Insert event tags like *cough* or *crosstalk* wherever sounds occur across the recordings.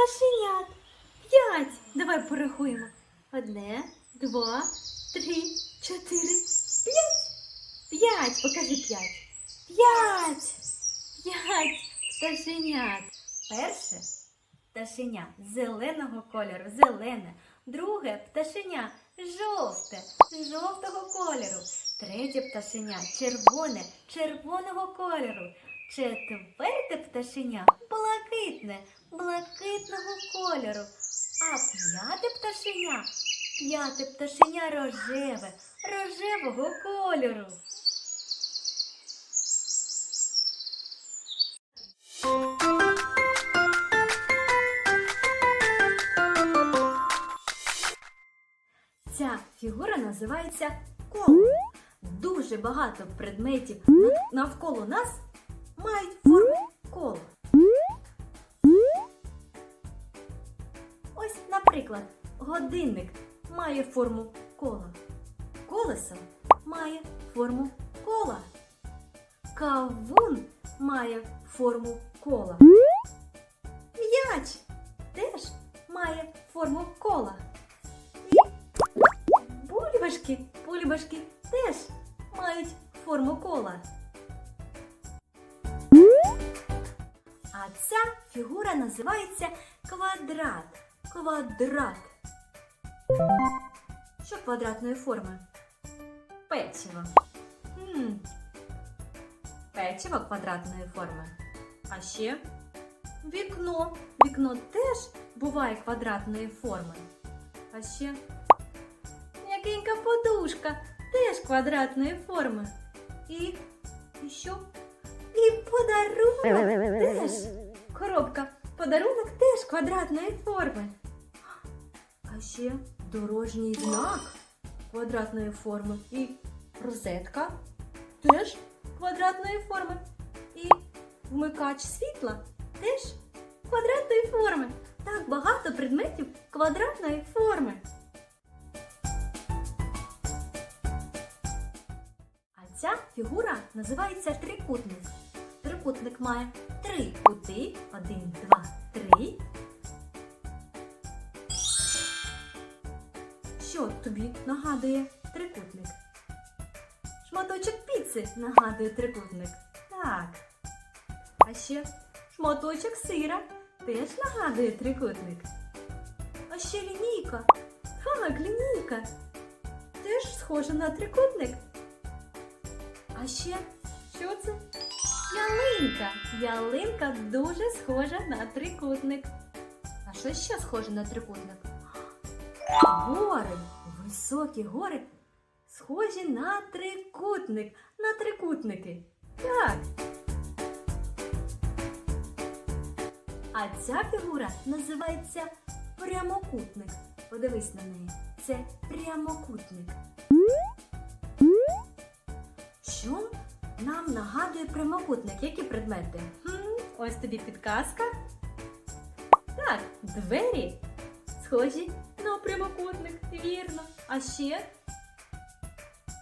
пташенят. П'ять. Давай порахуємо. Одне, два, три, чотири, п'ять. П'ять. Покажи п'ять. П'ять. П'ять пташенят. Перше пташеня зеленого кольору, зелене. Друге пташеня жовте, жовтого кольору. Третє пташеня червоне, червоного кольору. Четверте пташеня блакитне, блакитного кольору. А п'яте пташеня, п'яте пташеня рожеве, рожевого кольору. Ця фігура називається коло. Дуже багато предметів навколо нас мають форму кола. Ось, наприклад, годинник має форму кола. Колесо має форму кола. Кавун має форму кола. М'яч теж має форму кола. Бульбашки, бульбашки називається квадрат. Квадрат. Що квадратної форми? Печиво. М. Печиво квадратної форми. А ще вікно. Вікно теж буває квадратної форми. А ще М'якенька подушка теж квадратної форми. І, і що? І подарунок теж. Коробка. Подарунок теж квадратної форми. А ще дорожній знак квадратної форми. І розетка теж квадратної форми. І вмикач світла теж квадратної форми. Так багато предметів квадратної форми. А ця фігура називається трикутник. Трикутник має три кути. Один, два, три. Що тобі нагадує трикутник? Шматочок піци нагадує трикутник. Так. А ще шматочок сира теж нагадує трикутник. А ще лінійка. Так, лінійка. Теж схожа на трикутник. А ще що це? Ялинка. Ялинка дуже схожа на трикутник. А що ще схоже на трикутник? Гори. Високі гори схожі на трикутник. На трикутники. Так. А ця фігура називається прямокутник. Подивись на неї. Це прямокутник. Нагадує прямокутник? Які предмети? Хм, ось тобі підказка. Так, двері схожі на прямокутник, вірно. А ще?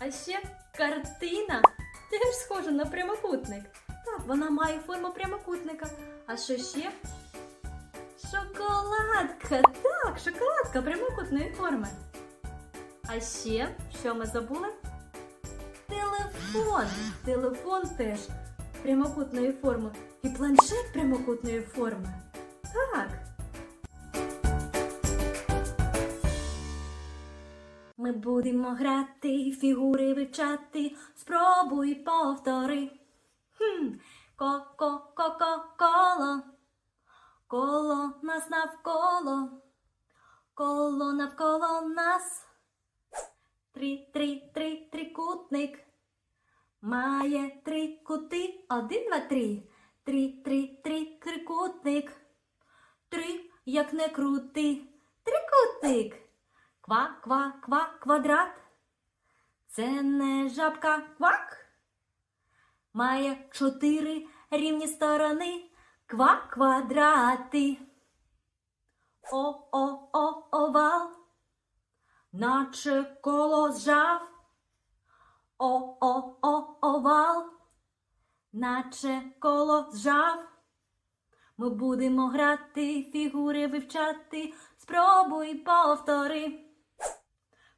А ще картина теж схожа на прямокутник. Так, вона має форму прямокутника. А що ще? Шоколадка. Так, шоколадка прямокутної форми. А ще, що ми забули? Телефон. Телефон теж прямокутної форми. І планшет прямокутної форми. Так. Ми будемо грати, фігури вивчати. Спробуй повтори. Хм. Ко-ко-ко-ко-коло. Коло нас навколо. Коло навколо нас. Три, три, три, трикутник. Має три кути. Один, два, три. Три, три, три, трикутник. Три, як не крути. Трикутник. Ква, ква, ква, квадрат. Це не жабка квак. Має чотири рівні сторони. Ква квадрати. О, о, о, овал наче коло зжав. О, о, о, овал, наче коло зжав. Ми будемо грати, фігури вивчати, спробуй повтори.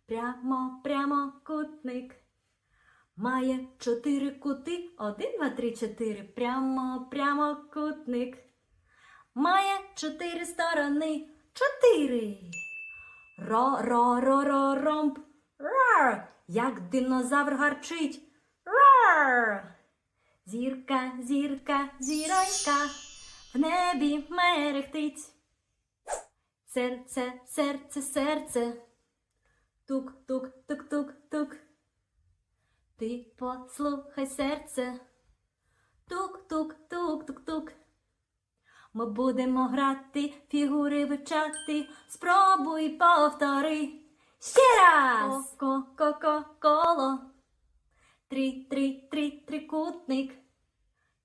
Прямо, прямо кутник. Має чотири кути. Один, два, три, чотири. Прямо, прямо кутник. Має чотири сторони. Чотири. Ро, ро, Як динозавр гарчить. Рар. Зірка, зірка, зіронька. В небі мерехтить. Серце, серце, серце. Тук, тук, тук, тук, тук. Ти послухай серце. Тук, тук, тук, тук, тук. Ми будемо грати, фігури вивчати. Спробуй повтори. Ще раз! Ко, ко, ко, коло. Три, три, три, трикутник.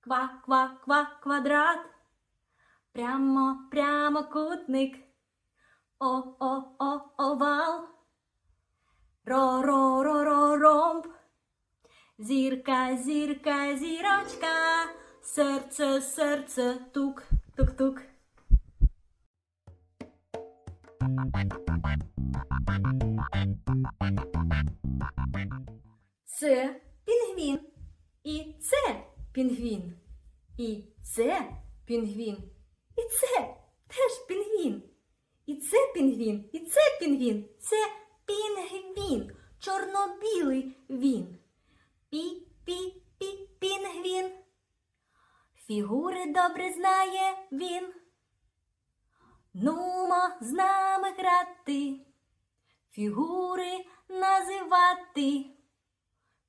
Ква, ква, ква, квадрат. Прямо, прямо кутник. О, о, о, овал. Ро, ро, ро, ро, ромб. Зірка, зірка, зірочка. Серце, серце, тук, тук, тук. Це пінгвін. І це пінгвін. І це пінгвін.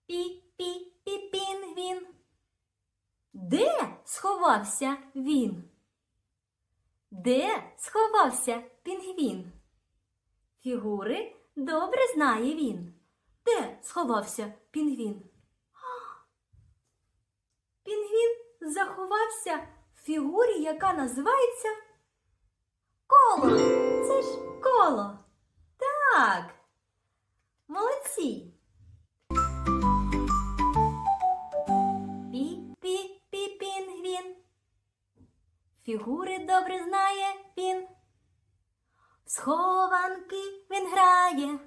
Пі-пі-пі пінгвін. Де сховався він? Де сховався пінгвін? Фігури добре знає він. Де сховався пінгвін? Пінгвін заховався в фігурі, яка називається коло. Це ж коло. Так. Молодці. Фігури добре знає він. В схованки він грає,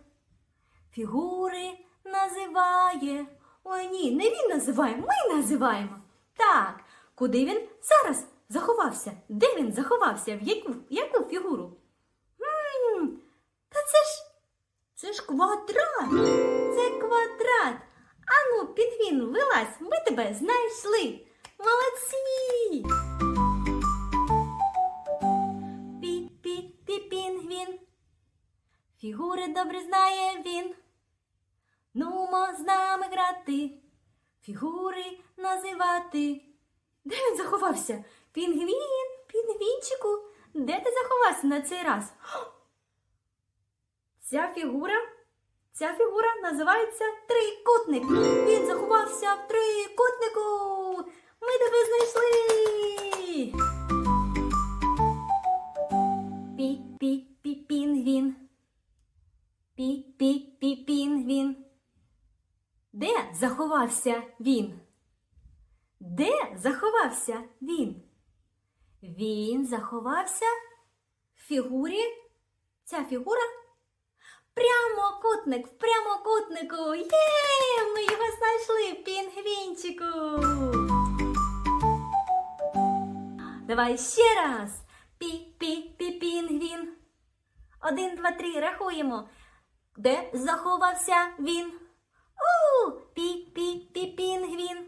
фігури називає. Ой ні, не він називає, ми називаємо. Так, куди він зараз заховався? Де він заховався? В яку, яку фігуру? та це ж це ж квадрат. Це квадрат. Ану, пінгвін, вилазь, ми тебе знайшли. Молодці! Фігури добре знає він. Нумо з нами грати, фігури називати. Де він заховався? Пінгвін, пінгвінчику, де ти заховався на цей раз? *gasps* Ця фігура, ця фігура називається трикутник. Він заховався в трикутнику. Ми тебе знайшли. Пі-пі-пі-пінгвін. Пі-пі-пі-пінгвін. Де заховався він? Де заховався він? Він заховався в фігурі. Ця фігура прямокутник в прямокутнику. Є! Ми його знайшли, пінгвінчику. Давай ще раз. Пі-пі-пі-пінгвін. Один, два, три, рахуємо. Де заховався він? У, пі-пі-пі-пінгвін.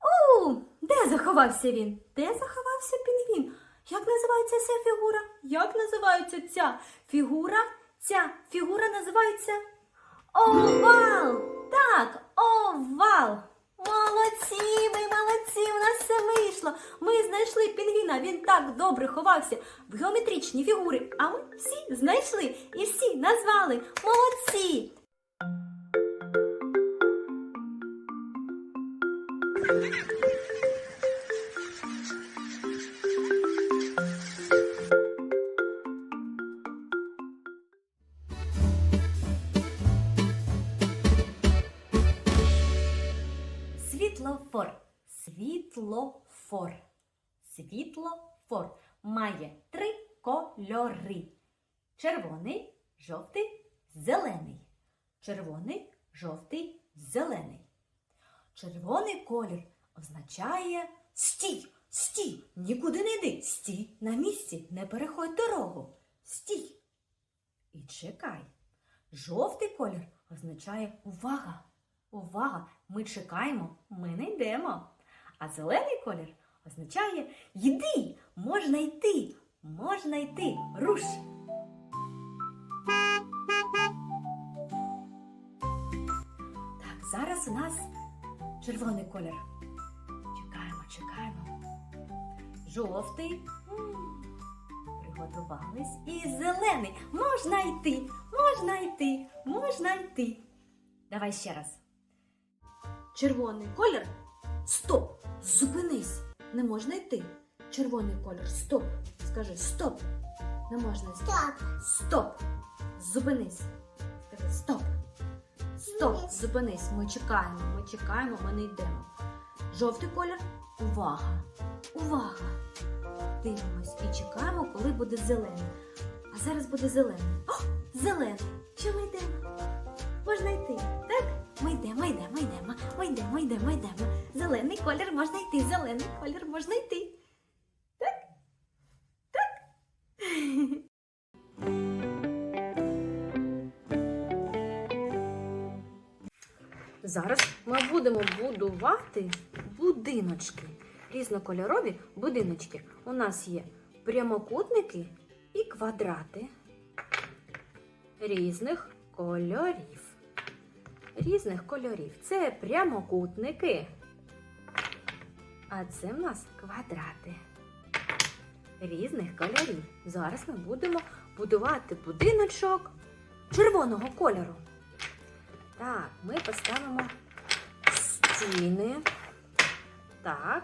У, де заховався він? Де заховався пінгвін? Як називається ця фігура? Як називається ця фігура? Ця фігура називається овал. Так, овал. Молодці, ми молодці, у нас все вийшло. Ми знайшли пінгвіна, він так добре ховався в геометричні фігури, а ми всі знайшли і всі назвали. Молодці! Світлофор. Світлофор. Світлофор. має три кольори: червоний, жовтий, зелений. Червоний, жовтий, зелений. Червоний колір означає стій, стій, нікуди не йди, стій на місці, не переходь дорогу. Стій. І чекай. Жовтий колір означає увага. Увага! Ми чекаємо, ми не йдемо. А зелений колір означає йди, можна йти, можна йти, руш. Так, зараз у нас червоний колір. Чекаємо, чекаємо. Жовтий. Приготувались. І зелений. Можна йти, можна йти, можна йти. Давай ще раз. Червоний колір. Стоп! Зупинись! Не можна йти. Червоний колір. Стоп! Скажи стоп! Не можна йти. Стоп. Стоп! Зупинись! Скажи стоп! Стоп! Зупинись! Ми чекаємо, ми чекаємо, ми не йдемо. Жовтий колір. Увага! Увага! Дивимось і чекаємо, коли буде зелений. А зараз буде зелений. О, зелений! Що ми йдемо? Можна йти? Ми йдемо, йдемо, йдемо, ми йдемо, йдемо, йдемо. Зелений колір можна йти, зелений колір можна йти. Так? Так? Зараз ми будемо будувати будиночки. Різнокольорові будиночки. У нас є прямокутники і квадрати різних кольорів. Різних кольорів. Це прямокутники. А це в нас квадрати різних кольорів. Зараз ми будемо будувати будиночок червоного кольору. Так, ми поставимо стіни. Так.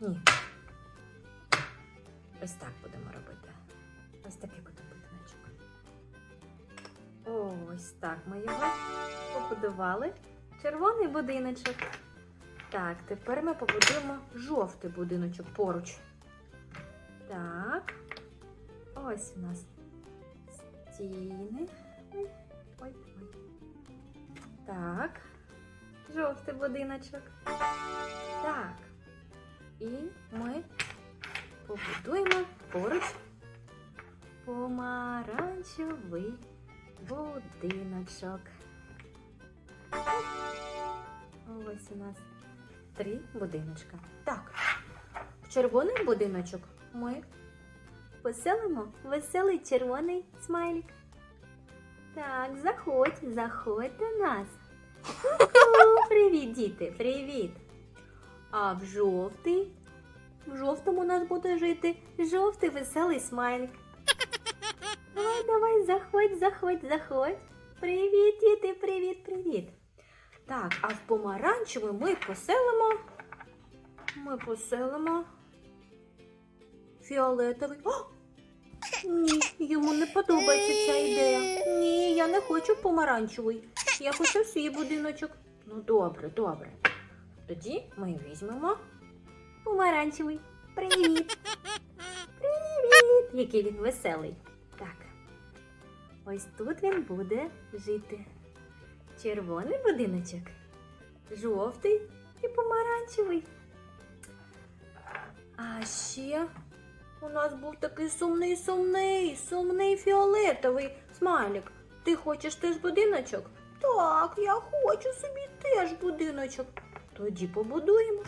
Ні. Ось так будемо робити. Ось такий буде. Ось так ми його побудували. Червоний будиночок. Так, тепер ми побудуємо жовтий будиночок поруч. Так. Ось у нас стіни. Ой, ой. Так. Жовтий будиночок. Так. І ми побудуємо поруч помаранчевий будиночок. Ось у нас три будиночка. Так, в червоний будиночок ми поселимо веселий червоний смайлик. Так, заходь, заходь до нас. Привіт, діти, привіт. А в жовтий, в жовтому у нас буде жити жовтий веселий смайлик. Давай, давай, заходь, заходь, заходь. Привіт, діти, привіт, привіт. Так, а в помаранчевий ми поселимо. Ми поселимо фіолетовий. О! Ні, йому не подобається ця ідея. Ні, я не хочу помаранчевий. Я хочу свій будиночок. Ну, добре, добре. Тоді ми візьмемо помаранчевий. Привіт! Привіт! Який він веселий. Ось тут він буде жити. Червоний будиночок, жовтий і помаранчевий. А ще у нас був такий сумний, сумний, сумний фіолетовий смайлик. Ти хочеш теж будиночок? Так, я хочу собі теж будиночок. Тоді побудуємо.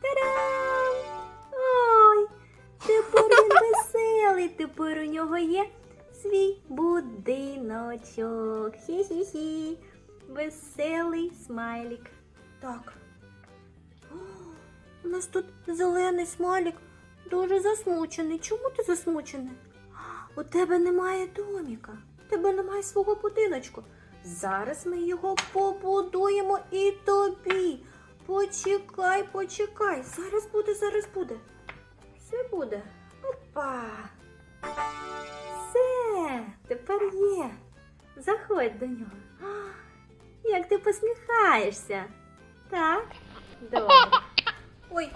Та-дам! Ой, тепер він *laughs* веселий, тепер у нього є свій будиночок. Хі-хі-хі. Веселий смайлик. Так. О, у нас тут зелений смайлик дуже засмучений. Чому ти засмучений? У тебе немає доміка, у тебе немає свого будиночку. Зараз ми його побудуємо і тобі. Почекай, почекай. Зараз буде, зараз буде. Все буде. Опа. Все, тепер є. Заходь до нього. А, Як ти посміхаєшся? Так? Добре. Ой,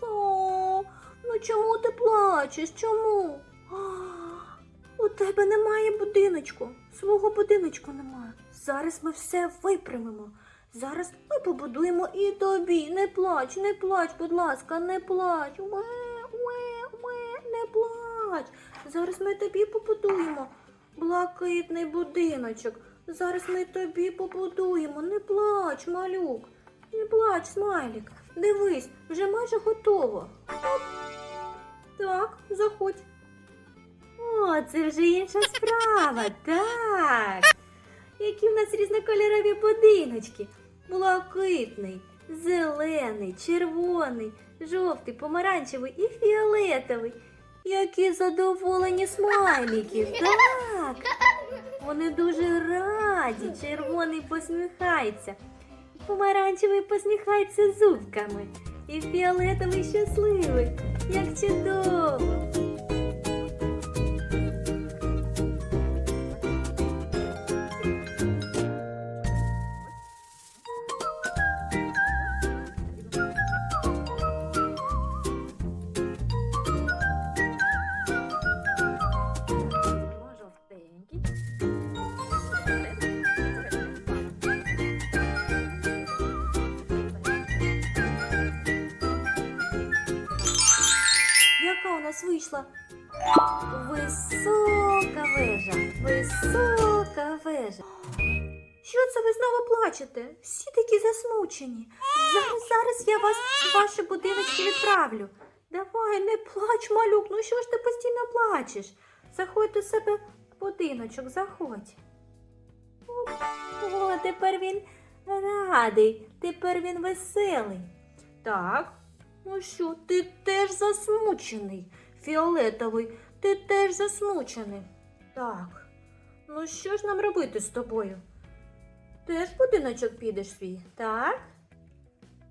О, ну чому ти плачеш? Чому? А, у тебе немає будиночку. Свого будиночку немає. Зараз ми все виправимо. Зараз ми побудуємо і тобі. Не плач, не плач, будь ласка, не плач. Уе, уе, уе, не плач. Зараз ми тобі побудуємо блакитний будиночок. Зараз ми тобі побудуємо. Не плач, малюк. Не плач, смайлік. Дивись, вже майже готово. Оп. Так, заходь. О, це вже інша справа. Так. Які в нас різнокольорові будиночки. Блакитний, зелений, червоний, жовтий, помаранчевий і фіолетовий. Які задоволені смайлики. *laughs* Так. Вони дуже раді. Червоний посміхається. Помаранчевий посміхається зубками. І фіолетовий щасливий. Як чудово. Вийшла? Висока вежа, висока вежа. Що це ви знову плачете? Всі такі засмучені. Зараз, зараз я вас в ваші будиночки відправлю. Давай, не плач, малюк, ну що ж ти постійно плачеш? Заходь до себе в будиночок, заходь. О, тепер він радий, тепер він веселий. Так, ну що, ти теж засмучений, фіолетовий, ти теж засмучений. Так, ну що ж нам робити з тобою? Теж будиночок підеш свій, так?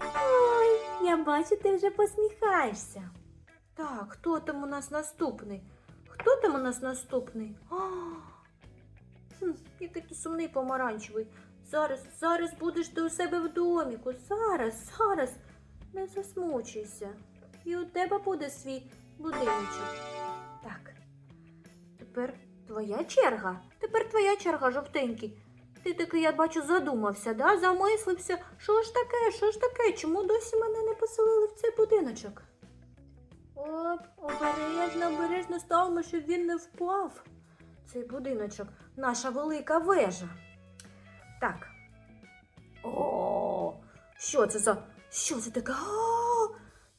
Ой, я бачу, ти вже посміхаєшся. Так, хто там у нас наступний? Хто там у нас наступний? А, хм, який ти сумний помаранчевий. Зараз, зараз будеш ти у себе в доміку. Зараз, зараз. Не засмучуйся. І у тебе буде свій будиночок. Так. Тепер твоя черга. Тепер твоя черга, жовтенький. Ти таки, я бачу, задумався, да? замислився. Що ж таке, що ж таке? Чому досі мене не поселили в цей будиночок? Оп, обережно, обережно ставимо, щоб він не впав. Цей будиночок, наша велика вежа. Так. О, що це за. Що це таке?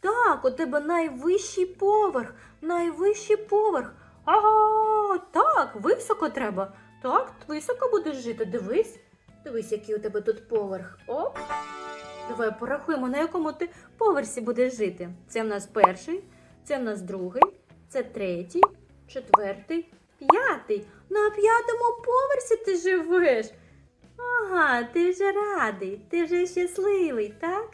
Так, у тебе найвищий поверх, найвищий поверх. Ага, так, високо треба. Так, високо будеш жити. Дивись. Дивись, який у тебе тут поверх. Оп. Давай порахуємо, на якому ти поверсі будеш жити. Це в нас перший, це в нас другий, це третій, четвертий, п'ятий. На п'ятому поверсі ти живеш. Ага, ти вже радий, ти вже щасливий, так?